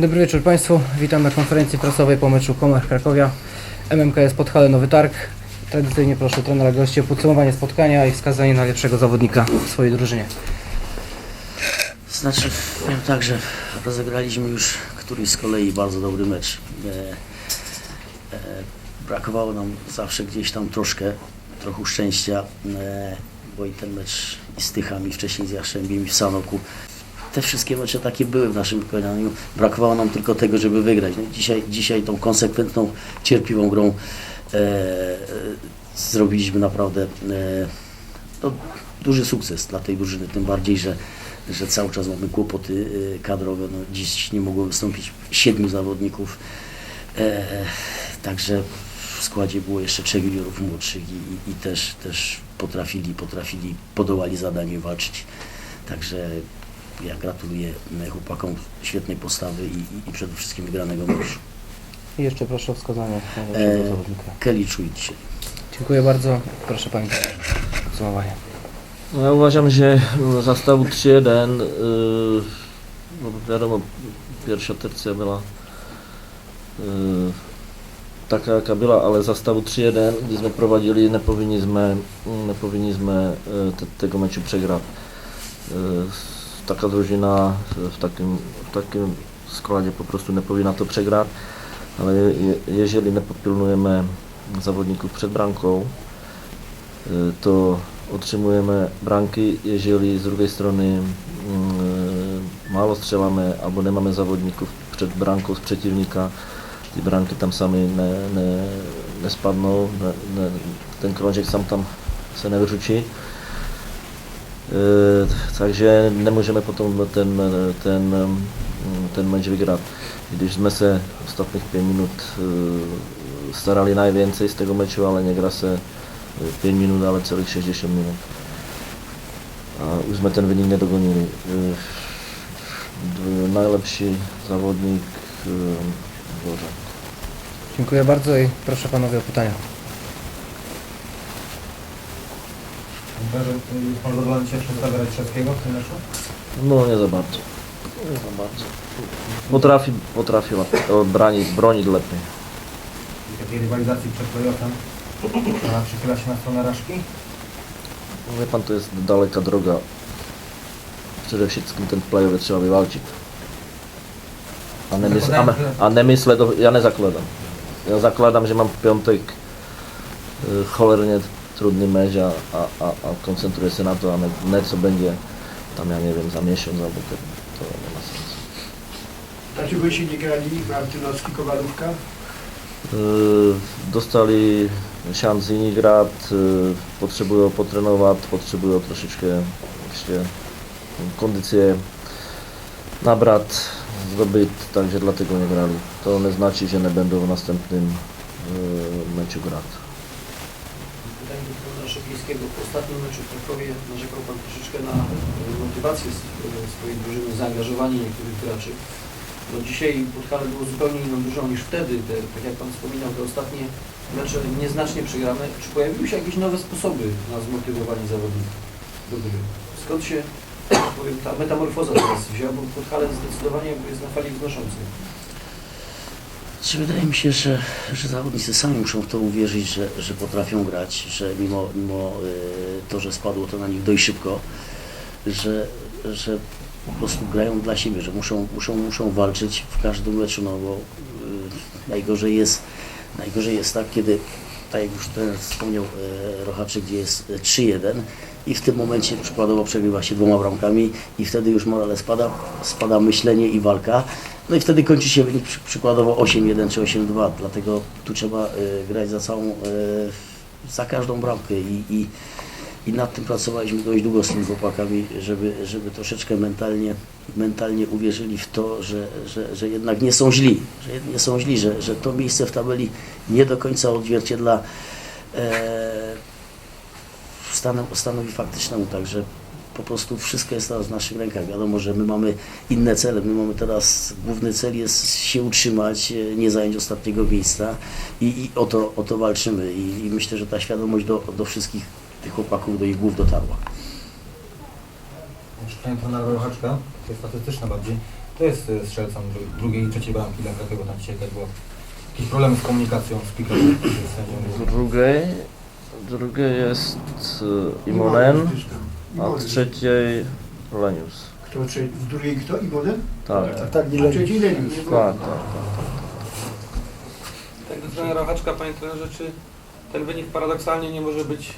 Dobry wieczór Państwu. Witam na konferencji prasowej po meczu Komar Krakowia. MMKS Podhale Nowy Targ. Tradycyjnie proszę trenera gości o podsumowanie spotkania i wskazanie najlepszego zawodnika w swojej drużynie. Znaczy, powiem tak, że rozegraliśmy już któryś z kolei bardzo dobry mecz. E, e, brakowało nam zawsze gdzieś tam troszkę, trochę szczęścia, e, bo i ten mecz i z Tychami, wcześniej z Jastrzębiem i w Sanoku. Te wszystkie mecze takie były w naszym wykonaniu. Brakowało nam tylko tego, żeby wygrać. No, dzisiaj, dzisiaj tą konsekwentną, cierpliwą grą e, e, zrobiliśmy naprawdę e, no, duży sukces dla tej drużyny, tym bardziej, że, że cały czas mamy kłopoty y, kadrowe. No, dziś nie mogło wystąpić siedmiu zawodników, e, także w składzie było jeszcze trzech juniorów młodszych i, i, też, też potrafili, potrafili, podołali zadaniu i walczyć. Także ja gratuluję y, chłopakom świetnej postawy i, i, przede wszystkim wygranego meczu. I jeszcze proszę o wskazanie najlepszego E, zawodnika. Kelly czuj dzisiaj. Dziękuję bardzo. Proszę Pani podsumowanie. No ja uważam, že za stavu 3-1, yy, no wiadomo, pierwsza tercja była yy, taka, jaka była, ale za stavu 3-1, gdy sme prowadzili, nepowinni sme, nepowinni sme yy, te, tego meczu przegrać. Yy, taka drużyna w takim, w takim składzie po prostu nie powinna to przegrać, ale je, jeżeli nie popilnujemy zawodników przed bramką, yy, to otrzymujemy bramki, jeżeli z drugiej strony mm, mało strzelamy albo nie mamy zawodników przed bramką z przeciwnika, te bramki tam same nie, nie, nie spadną, nie, nie, ten krążek sam tam się nie wyrzuci. Yy, takže nemůžeme potom ten, ten, ten mecz vyhrát. Když jsme se ostatních pět minut yy, starali najvięcej z tego meczu, ale negra se 5 minut, ale celých 60 minut. A už jsme ten vynik nedogonili. Závodník eh, Dvořák. Dziękuję bardzo i proszę Panowie o pytania. Pan zadowolony się przedstawia Rajczewskiego w tym meczu? No nie za bardzo. Nie za bardzo. Potrafi, potrafi łat- bronić, bronić lepiej. I takiej rywalizacji przed playoffem. Pana przychyla się na stronę Raszki? Wie pan, to jest daleka droga. Przede wszystkim ten playowy trzeba wywalczyć. A nie, a, a nie myślę, do, ja nie zakładam. Ja zakładam, że mam w piątek y, cholernie trudny mecz, a, a, a, koncentruję się na to, a nie co będzie tam, ja nie wiem, za miesiąc albo tak, to nie ma sensu. Dlaczego się nie grali Martynowski, Kowalówka? Y, dostali szansę nie grać, y, potrzebują potrenować, potrzebują troszeczkę jeszcze kondycję nabrać, zdobyć, także dlatego nie grali. To nie znaczy, że nie będą w następnym y, meczu grać. Do trenera Szopińskiego. Ostatnim meczu w Krakowie narzekał Pan troszeczkę na e, motywację e, swojej drużyny, zaangażowanie niektórych graczy. No dzisiaj Podhale było zupełnie inną drużyną niż wtedy. Te, tak jak Pan wspominał, te ostatnie mecze nieznacznie przegrane. Czy pojawiły się jakieś nowe sposoby na zmotywowanie zawodników do gry? Skąd się powiem, ta metamorfoza teraz wzięła, bo Podhale zdecydowanie jest na fali wznoszącej. Czy wydaje mi się, że, że zawodnicy sami muszą w to uwierzyć, że, że potrafią grać, że mimo, mimo y, to, że spadło to na nich dość szybko, że, że po prostu grają dla siebie, że muszą, muszą, muszą walczyć w każdym meczu, no bo y, najgorzej jest, najgorzej jest tak, kiedy, tak jak już ten wspomniał y, Rochaczyk, gdzie jest y, 3-1 i w tym momencie przykładowo przegrywa się dwoma bramkami i wtedy już morale spada, spada myślenie i walka. No i wtedy kończy się wynik przy, przykładowo 8-1 czy 8-2, dlatego tu trzeba y, grać za całą, y, za każdą bramkę i, i, i nad tym pracowaliśmy dość długo z tymi chłopakami, żeby, żeby troszeczkę mentalnie, mentalnie uwierzyli w to, że, że, że jednak nie są źli, że nie są źli, że, że to miejsce w tabeli nie do końca odzwierciedla e, stanem, stanowi faktycznemu, także po prostu wszystko jest teraz w naszych rękach. Wiadomo, że my mamy inne cele. My mamy teraz, główny cel jest się utrzymać, e, nie zająć ostatniego miejsca i, i o, to, o to walczymy. I, I myślę, że ta świadomość do, do wszystkich tych chłopaków, do ich głów dotarła. Pytanie pana Rochaczka, to jest statystyczne bardziej. To jest strzelcą dru- drugiej i trzeciej bramki dla Krakowa, tam dzisiaj też było jakieś problemy z komunikacją z sędzią. Drugie, drugie jest y, Imonen, a w trzeciej Lenius. Kto, czy, w drugiej kto? Imonen? Tak, tak, tak, nie Trzeci Lenius. tak. tak. Tak do trenera Haczka, panie trenerze, czy ten wynik paradoksalnie nie może być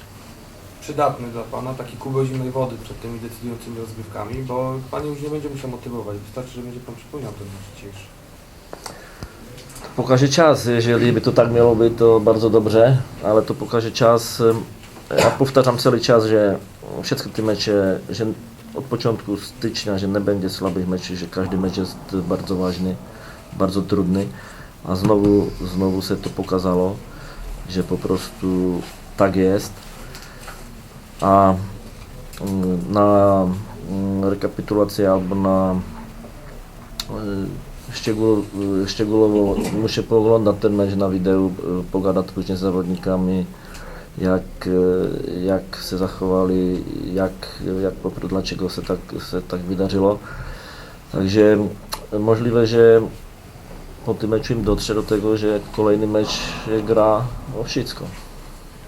przydatny dla pana, taki kubeł zimnej wody przed tymi decydującymi rozgrywkami, bo pan już nie będzie musiał motywować, wystarczy, że będzie pan przypominał ten mecz dzisiejszy. Pokaże czas, jeżeli by to tak miało być, to bardzo dobrze, ale to pokaże czas. Ja powtarzam cały czas, że wszystkie te mecze, że od początku stycznia, że nie będzie słabych meczów, że każdy mecz jest bardzo ważny, bardzo trudny, a znowu, znowu się to pokazało, że po prostu tak jest. A ym, na ym, rekapitulację albo na y, y, szczegółowo muszę pooglądać ten mecz na wideo, y, pogadać później z zawodnikami, jak, y, jak się zachowali, jak, jak dlaczego się tak, się tak wydarzyło. Także możliwe, że po tym meczu im dotrze do tego, że kolejny mecz gra o wszystko.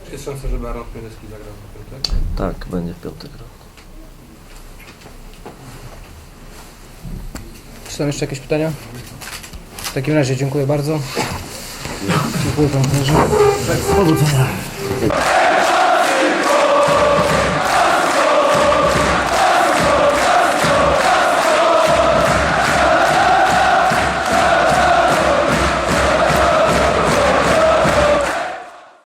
Czy jest szansa, żeby Aaron Chmielewski zagrał w piątek? Tak, będzie w piątek grał. Czy są jeszcze jakieś pytania? W takim razie dziękuję bardzo. Dziękuję panu trenerze. Powodzenia. Thank you.